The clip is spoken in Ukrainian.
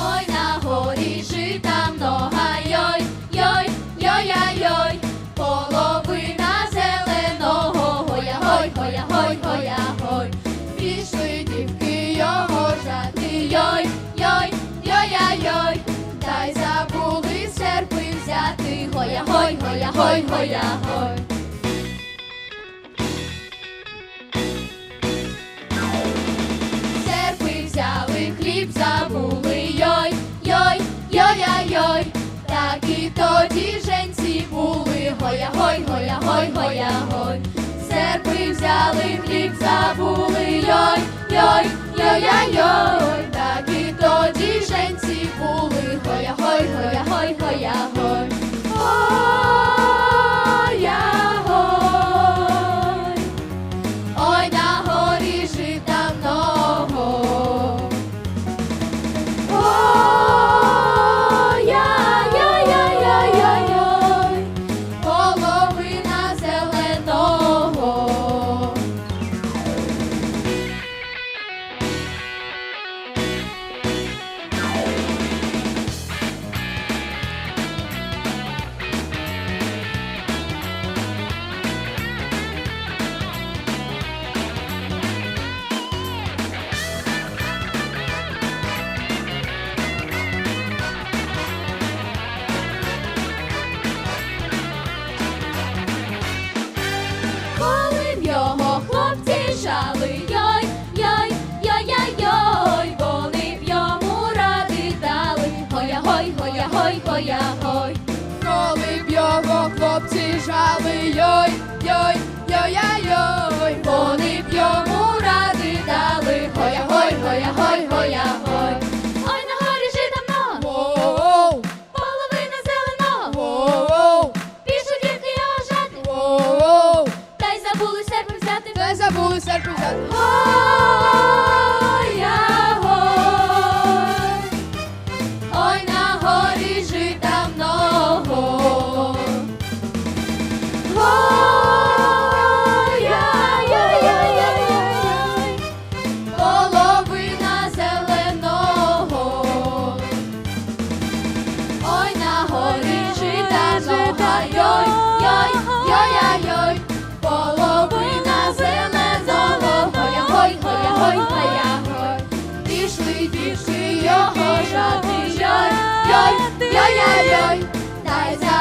Ой, на горі жита много, йой, йой, йой-я-йой, половина зеленого, гоя, гой, гоя, гой, гоя, гой. Пішли дівки його жати, йой, йой, йой-я-йой, та забули серпи взяти, гоя, гой, гоя, гой, гоя, гой. Тоді женці були, гоя, гой, гоя, гой, гоя, гой. Серпи взяли, хліб забули, йой, йой, йой-я-йой, кричали йой, йой, йой-я-йой, вони б йому ради дали, гоя, гой, гоя, гой, гоя, гой. Ой, на горі житомно, Воу-воу. зелено, Воу-воу. пішли дітки його жати, Воу-воу. та й забули серпи взяти, та й забули серпи взяти. ra thì chơi chơi chơi chơi chơi tại sao